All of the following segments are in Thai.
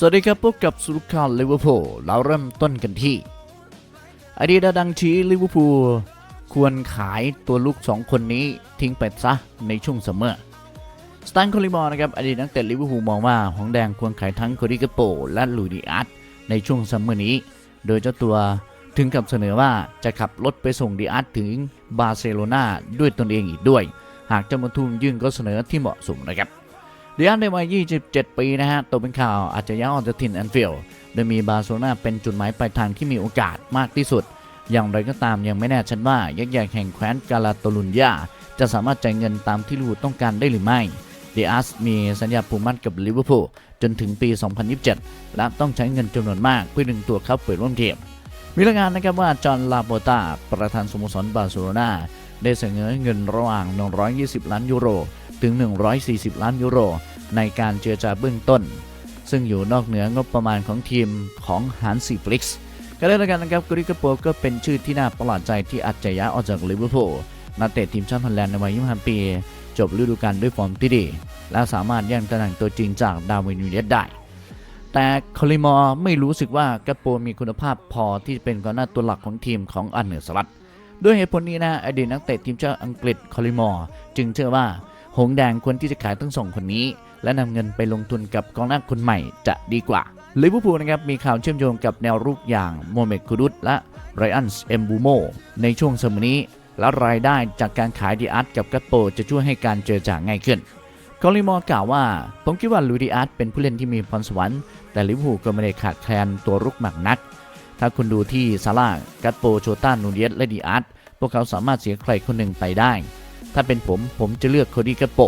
สวัสดีครับพบกับสุรุข่าวลิเวอร์พูลเราเริ่มต้นกันที่อดีตดาวดังชี้ลิเวอร์พูลควรขายตัวลูกสองคนนี้ทิ้งไปซะในช่วงซัมอสแตนโคลิมอร์นะครับอดีตนักเตะลิเวอร์พูลมองว่าหงแดงควรขายทั้งโคดิกาโป และลูดิอาร์ตในช่วงซัมเมอร์นี้ โดยเจ้าตัวถึงกับเสนอว่าจะขับรถไปส่งดิอาร์ตถึงบาร์เซโลนาด้วยตนเองอีกด้วย หากเจ้ามาทุ่มยื่นก็เสนอที่เหมาะสมนะครับ ดียนในวัย 27 ปีนะฮะตัวเป็นข่าวอาจจะย้ายออกจากถิ่นแอนฟิลด์โดยมีบาร์เซโลนาเป็นจุดหมายปลายทางที่มีโอกาสมากที่สุด อย่างไรก็ตามยังไม่แน่ชัดว่ายักษ์ใหญ่แห่งแคว้นกาลาตลุญญาจะสามารถจ่ายเงินตามที่ลิเวอร์พูลต้องการได้หรือไม่เดียสมีสัญญาผูกมัดกับลิเวอร์พูลจนถึงปี 2027 และต้องใช้เงินจำนวนมากเพื่อดึงตัวเขาเปิดร่วมทีมมีรายงานนะครับว่าจอห์นลาโบตาประธานสโมสรบาร์เซโลนาได้เสนอเงินระหว่าง 120 ล้านยูโร ถึง 140 ล้านยูโร ในการเจรจาเบื้องต้น ซึ่งอยู่นอกเหนืองบประมาณของทีมของฮันซีฟลิกส์ก็ได้แล้วกันนะครับกริกโปก็เป็นชื่อที่น่าประหลาดใจที่อาจจะย้ายออกจากลิเวอร์พูลนักเตะทีมชาติฮอลแลนด์ในวัย 25 ปี จบฤดูกาลด้วยฟอร์มที่ดี และสามารถแย่งตำแหน่งตัวจริงจากดาวินนูเนสได้ แต่คอลิมอร์ไม่รู้สึกว่ากาโปมีคุณภาพพอที่จะเป็นกองหน้าตัวหลักของทีมของอันเหนือสลัดด้วยเหตุผลนี้นะอดีตนักเตะทีมชาติอังกฤษคอลิมอร์จึงเชื่อว่า หงแดงควรที่จะขายทั้งสองคนนี้ และนำเงินไปลงทุนกับกองหน้าคนใหม่จะดีกว่าลิเวอร์พูลนะครับมีข่าวเชื่อมโยงกับแนวรุกอย่างโมเมดคูดุสและไรอันส์เอมบูโมในช่วงสมัยนี้ และรายได้จากการขายดีอาร์ตกับกัปโปจะช่วยให้การเจรจาง่ายขึ้นคอลิมอร์กล่าวว่า ผมคิดว่าลูดิอาร์ตเป็นผู้เล่นที่มีพรสวรรค์แต่ลิเวอร์พูลก็ไม่ได้ขาดแคลนตัวรุกหมักนัก ถ้าคุณดูที่ซาร่ากัตโปโชต้านูเนียสและดีอาร์ตพวกเขาสามารถเสียใครคนหนึ่งไปได้ ถ้าเป็นผมผมจะเลือกโคดี้กัตโป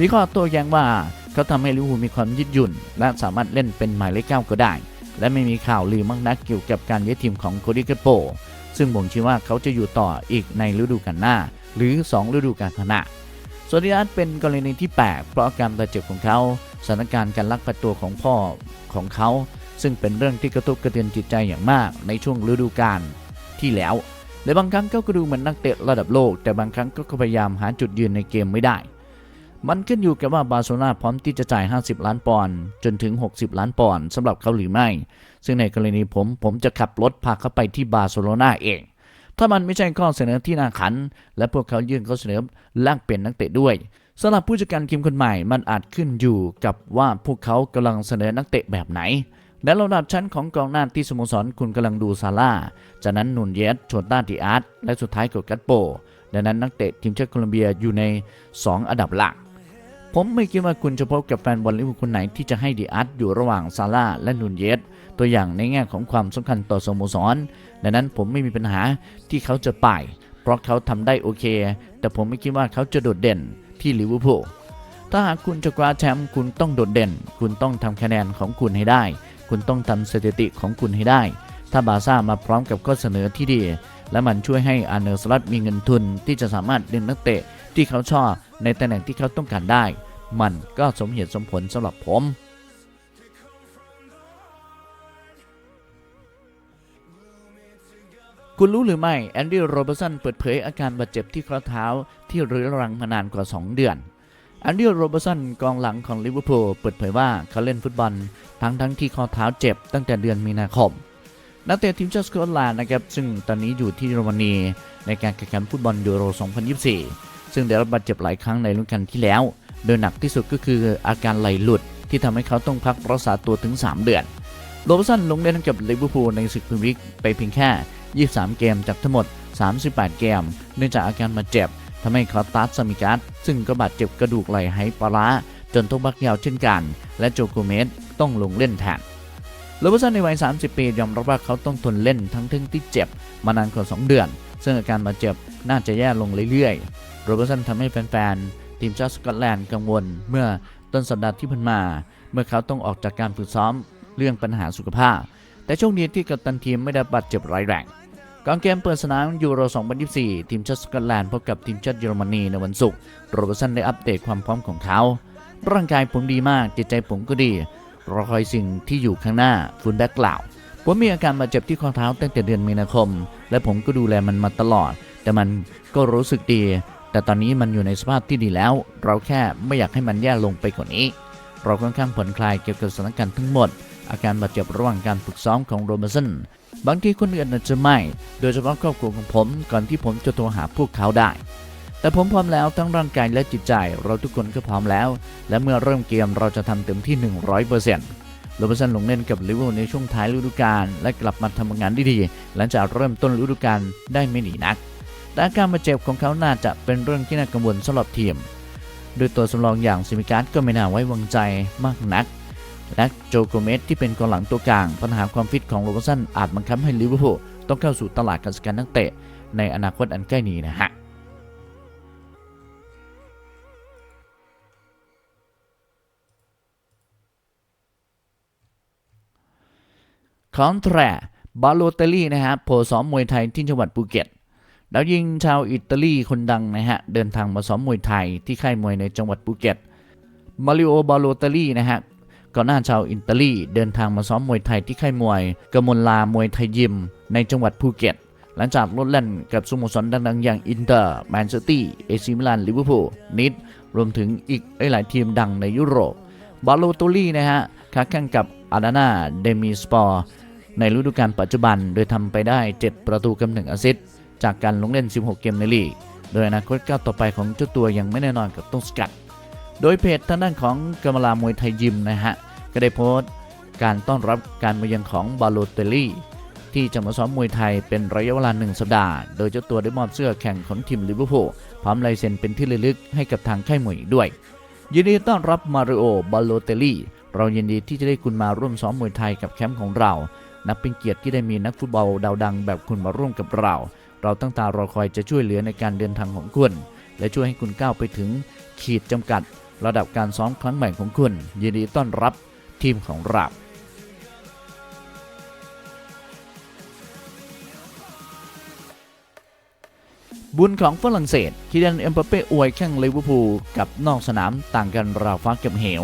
วิเคราะห์ตัวอย่างว่าเขาทำให้ลิเวอร์พูลมีความยืดหยุ่น และสามารถเล่นเป็นหมายเลขเก้าก็ได้ และไม่มีข่าวลือมากนักเกี่ยวกับการย้ายทีมของโคดิเกโปซึ่งบ่งชี้ว่าเขาจะอยู่ต่ออีกในฤดูกาลหน้า หรือ 2 ฤดูกาลข้างหน้าส่วนดิอาร์ตเป็นกรณีที่แปลกเพราะอาการบาดเจ็บของเขาสถานการณ์การลักพาตัวของพ่อของเขา ซึ่งเป็นเรื่องที่กระทบกระเทือนจิตใจอย่างมากในช่วงฤดูกาลที่แล้ว และบางครั้งเขาก็ดูเหมือนนักเตะระดับโลก แต่บางครั้งก็พยายามหาจุดยืนในเกมไม่ได้ มันขึ้นอยู่กับว่าบาร์เซโลนาพร้อมที่จะจ่าย 50 ล้านปอนด์จนถึง 60 ล้านปอนด์สำหรับเขาหรือไม่ ซึ่งในกรณีผมผมจะขับรถพาเขาไปที่บาร์เซโลนาเองถ้ามันไม่ใช่ข้อเสนอที่น่าขัน และพวกเขายื่นข้อเสนอแลกเปลี่ยนนักเตะด้วยสำหรับผู้จัดการทีมคนใหม่มันอาจขึ้นอยู่กับว่าพวกเขากำลังเสนอนักเตะแบบไหน และระดับชั้นของกองหน้าที่สโมสรคุณกำลังดูซาร่าจากนั้นนุนเยสโชต้าดิอาร์ตและสุดท้ายกับกัตโป ดังนั้นนักเตะทีมชาติโคลอมเบียอยู่ใน 2 อันดับหลัก ผมไม่คิดว่าคุณจะพบกับแฟนบอลลิเวอร์พูลคนไหนที่จะให้ดิอาร์ตอยู่ระหว่างซาร่าและนุนเยสตัวอย่างในแง่ของความสำคัญต่อสโมสร ดังนั้นผมไม่มีปัญหาที่เขาจะไป เพราะเขาทำได้โอเค แต่ผมไม่คิดว่าเขาจะโดดเด่นที่ลิเวอร์พูลถ้าหากคุณจะคว้าแชมป์คุณต้องโดดเด่น คุณต้องทำคะแนนของคุณให้ได้ คุณต้องทำสถิติของคุณให้ได้ ถ้าบาซ่ามาพร้อมกับข้อเสนอที่ดี และมันช่วยให้อาร์เนอร์สลัดมีเงินทุนที่จะสามารถดึงนักเตะที่เขาชอบในตำแหน่งที่เขาต้องการได้ มันก็สมเหตุสมผลสำหรับผมคุณรู้หรือไม่ แอนดี้โรเบอร์สันเปิดเผยอาการบาดเจ็บที่ข้อเท้าที่เรื้อรังมานานกว่า 2 เดือน แอนดี้โรเบอร์สันกองหลังของลิเวอร์พูลเปิดเผยว่าเขาเล่นฟุตบอล ทั้งทั้งที่ข้อเท้าเจ็บตั้งแต่เดือนมีนาคม นักเตะทีมชาติสกอตแลนด์นะครับซึ่งตอนนี้อยู่ที่เยอรมนีในการแข่งขันฟุตบอลยูโร 2024 ซึ่งได้รับบาดเจ็บหลายครั้งในฤดูกาลที่แล้ว โดยหนักที่สุดก็คืออาการไหลหลุดที่ทำให้เขาต้องพักรักษาตัวถึง 3 เดือน โรเบอร์สันลงเล่นให้กับลิเวอร์พูลในศึกพรีเมียร์ลีกไปเพียงแค่ 23 เกมจากทั้งหมด 38 เกม เนื่องจากอาการบาดเจ็บ ทำให้คอตัสซามิกัสซึ่งก็บาดเจ็บกระดูกไหล่ไหปลาร้าจนต้องพักยาวเช่นกัน และโจโกเมสต้องลงเล่นแทนโรเบอร์สันในวัย 30 ปียอมรับว่าเขาต้องทนเล่นทั้งทึ่งที่เจ็บมานานกว่า 2 เดือน ซึ่งอาการบาดเจ็บน่าจะแย่ลงเรื่อยๆ โรเบอร์สันทำให้แฟนๆ ทีมชาติสกอตแลนด์กังวล เมื่อต้นสัปดาห์ที่ผ่านมา เมื่อเขาต้องออกจากการฝึกซ้อมเรื่องปัญหาสุขภาพ แต่โชคดีที่กัปตันทีมไม่ได้บาดเจ็บร้ายแรง ก่อนเกมเปิดสนามยูโร 2024 ทีมชาติสกอตแลนด์พบกับทีมชาติเยอรมนีในวันศุกร์โรเบอร์สันได้อัปเดตความพร้อมของเขา ร่างกายผมดีมากจิตใจผมก็ดีรอคอยสิ่งที่อยู่ข้างหน้าฟุนแบ็กกล่าวผมมีอาการบาดเจ็บที่ข้อเท้าตั้งแต่เดือนมีนาคม และผมก็ดูแลมันมาตลอด แต่มันก็รู้สึกดี แต่ตอนนี้มันอยู่ในสภาพที่ดีแล้ว เราแค่ไม่อยากให้มันแย่ลงไปกว่านี้ เราค่อนข้างผ่อนคลายเกี่ยวกับสถานการณ์ทั้งหมด อาการบาดเจ็บระหว่างการฝึกซ้อมของโรเบอร์สัน บางทีคนอื่นอาจจะไม่ โดยเฉพาะครอบครัวของผมก่อนที่ผมจะโทรหาพวกเขาได้ แต่ผมพร้อมแล้วทั้งร่างกายและจิตใจ เราทุกคนก็พร้อมแล้ว และเมื่อเริ่มเกมเราจะทำเต็มที่ 100%โรเบอร์สันลงเล่นกับลิเวอร์พูลในช่วงท้ายฤดูกาลและกลับมาทำงานได้ดีหลังจากเริ่มต้นฤดูกาลได้ไม่ดีนัก แต่อาการบาดเจ็บของเขาน่าจะเป็นเรื่องที่น่ากังวลสำหรับทีมโดยตัวสำรองอย่างซิมิการ์ดก็ไม่น่าไว้วางใจมากนัก และโจโกเมสที่เป็นกองหลังตัวกลาง ปัญหาความฟิตของโรบสันอาจบังคับให้ลิเวอร์พูลต้องเข้าสู่ตลาดการซื้อขายนักเตะ ในอนาคตอันใกล้นี้นะฮะคอนแทรบาโลเตลี่นะฮะโผซ้อมมวยไทยที่จังหวัดภูเก็ตดาวยิงชาวอิตาลีคนดังนะฮะ เดินทางมาซ้อมมวยไทยที่ค่ายมวยในจังหวัดภูเก็ตมาริโอบาโลเตลลี่นะฮะ ก่อนหน้าชาวอิตาลีเดินทางมาซ้อมมวยไทยที่ค่ายมวยกมลลามวยไทยยิม ในจังหวัดภูเก็ต หลังจากลดแล่นกับสโมสรดังๆ อย่างอินเตอร์แมนเชสเตอร์เอซิมิลานลิเวอร์พูลนิดรวมถึงอีกหลายทีมดังในยุโรปบาโลโตลี่นะฮะค้าแข่งกับอาดานาเดมิสปอร์ในฤดูกาลปัจจุบันโดยทำไปได้ 7 ประตูกับ1แอสซิสต์จากการลงเล่น 16 เกมในลีก โดยอนาคตก้าวต่อไปของเจ้าตัวยังไม่แน่นอนกับต้นสกัด โดยเพจทางด้านของกมลามวยไทยยิมนะฮะ ก็ได้โพสต์การต้อนรับการมาเยือนของบาโลเตลี่ที่จะมาซ้อมมวยไทยเป็นระยะเวลา1สัปดาห์ โดยเจ้าตัวได้มอบเสื้อแข่งของทีมลิเวอร์พูลพร้อมลายเซ็นเป็นที่ระลึกให้กับทางค่ายมวยด้วย ยินดีต้อนรับมาริโอบาโลเตลี่เรายินดีที่จะได้คุณมาร่วมซ้อมมวยไทยกับแคมป์ของเรา นับเป็นเกียรติที่ได้มีนักฟุตบอลดาวดังแบบคุณมาร่วมกับเรา เราตั้งตารอคอยจะช่วยเหลือในการเดินทางของคุณ และช่วยให้คุณก้าวไปถึงขีดจำกัด ระดับการซ้อมครั้งใหม่ของคุณ ยินดีต้อนรับทีมของเราบุญของฝรั่งเศสคิดันเอ็มบัปเป้อวยแข้งลิเวอร์พูลกับนอกสนามต่างกันราวฟ้ากับเหว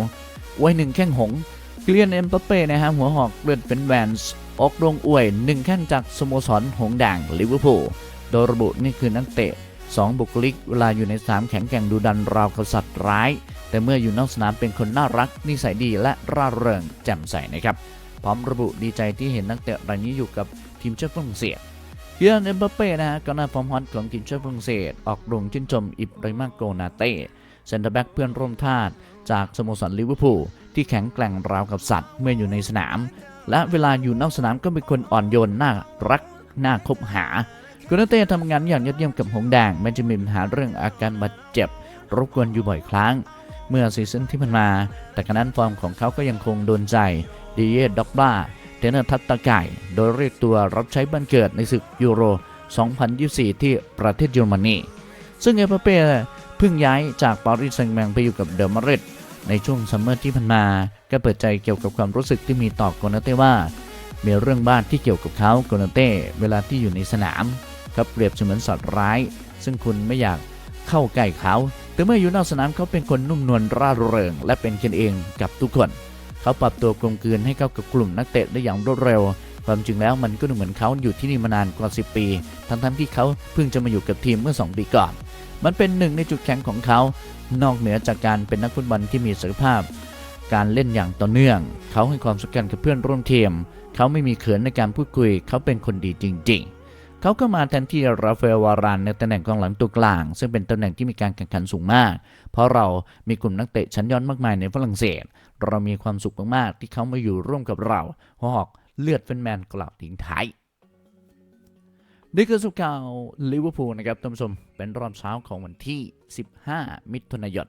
อวยหนึ่งแข้งหงส์คิเลียนเอ็มบัปเป้นะฮะหัวหอกเลือดเป็นแวนส์ออกโรงอวยหนึ่งแข้งจากสโมสรหงด่างลิเวอร์พูลโดยระบุนี่คือนักเตะ 2 บุคลิกเวลาอยู่ในสามแข็งแกร่งดูดันราวกับสัตว์ร้าย แต่เมื่ออยู่นอกสนามเป็นคนน่ารัก นิสัยดีและร่าเริงแจ่มใสนะครับพร้อมระบุดีใจที่เห็นนักเตะรายนี้อยู่กับทีมชาติฝรั่งเศสเคียนเอ็มบัปเป้นะฮะก็น่าฟอร์มฮอตของทีมชาติฝรั่งเศส ออกโรงชื่นชมอิบราฮิมาโกนาเต้เซนเตอร์แบ็กเพื่อนร่วมทาสจากสโมสรลิเวอร์พูลที่แข็งแกร่งราวกับสัตว์ เมื่ออยู่ในสนาม และเวลาอยู่นอกสนามก็เป็นคนอ่อนโยนน่ารักน่าคบหาโกุนเต้ทำงานอย่างยอดเยี่ยมกับหงแดงแม้จะมีปัญหาเรื่องอาการบาดเจ็บรบกวนอยู่บ่อยครั้ง เมื่อซีซั่นที่ผ่านมา แต่กระนั้นฟอร์มของเขาก็ยังคงโดนใจดีเยด็อกบ้าเทนเนอร์ทัตตาไก่ โดยเรียกตัวรับใช้บ้านเกิดในศึกยูโร 2024 ที่ประเทศเยอรมนี ซึ่งเอเปเป้เพิ่งย้ายจากปารีสแซงต์แมงไปอยู่กับเดอมาริดในช่วงซัมเมอร์ที่ผ่านมา ก็เปิดใจเกี่ยวกับความรู้สึกที่มีต่อโกนาเต้ว่า มีเรื่องบ้านที่เกี่ยวกับเขาโกนาเต้เวลาที่อยู่ในสนามเขาเปรียบเสมือนสัตว์ร้าย ซึ่งคุณไม่อยากเข้าใกล้เขา แต่เมื่ออยู่นอกสนามเขาเป็นคนนุ่มนวลร่าเริง และเป็นกันเองกับทุกคน เขาปรับตัวกลมกลืนให้เข้ากับกลุ่มนักเตะได้อย่างรวดเร็ว ความจริงแล้วมันก็ดูเหมือนเขาอยู่ที่นี่มานานกว่า 10 ปี ทั้งๆที่เขาเพิ่งจะมาอยู่กับทีมเมื่อ 2 ปีก่อน มันเป็นหนึ่งในจุดแข็งของเขา นอกเหนือจากการเป็นนักฟุตบอลที่มีศักยภาพ การเล่นอย่างต่อเนื่อง เขาให้ความสำคัญกับเพื่อนร่วมทีม เขาไม่มีเขินในการพูดคุย เขาเป็นคนดีจริง ๆ เขาก็มาแทนที่ราฟาเอลวารานในตำแหน่งกองหลังตัวกลาง ซึ่งเป็นตำแหน่งที่มีการแข่งขันสูงมาก เพราะเรามีกลุ่มนักเตะชั้นยอดมากมายในฝรั่งเศส เรามีความสุขมากๆที่เขามาอยู่ร่วมกับเราฮอกเลือดเป็นแมนกล่าวทิ้งท้ายนี่คือสุข่าวลิเวอร์พูลนะครับท่านผู้ชมเป็นรอบเช้าของวันที่ 15 มิถุนายน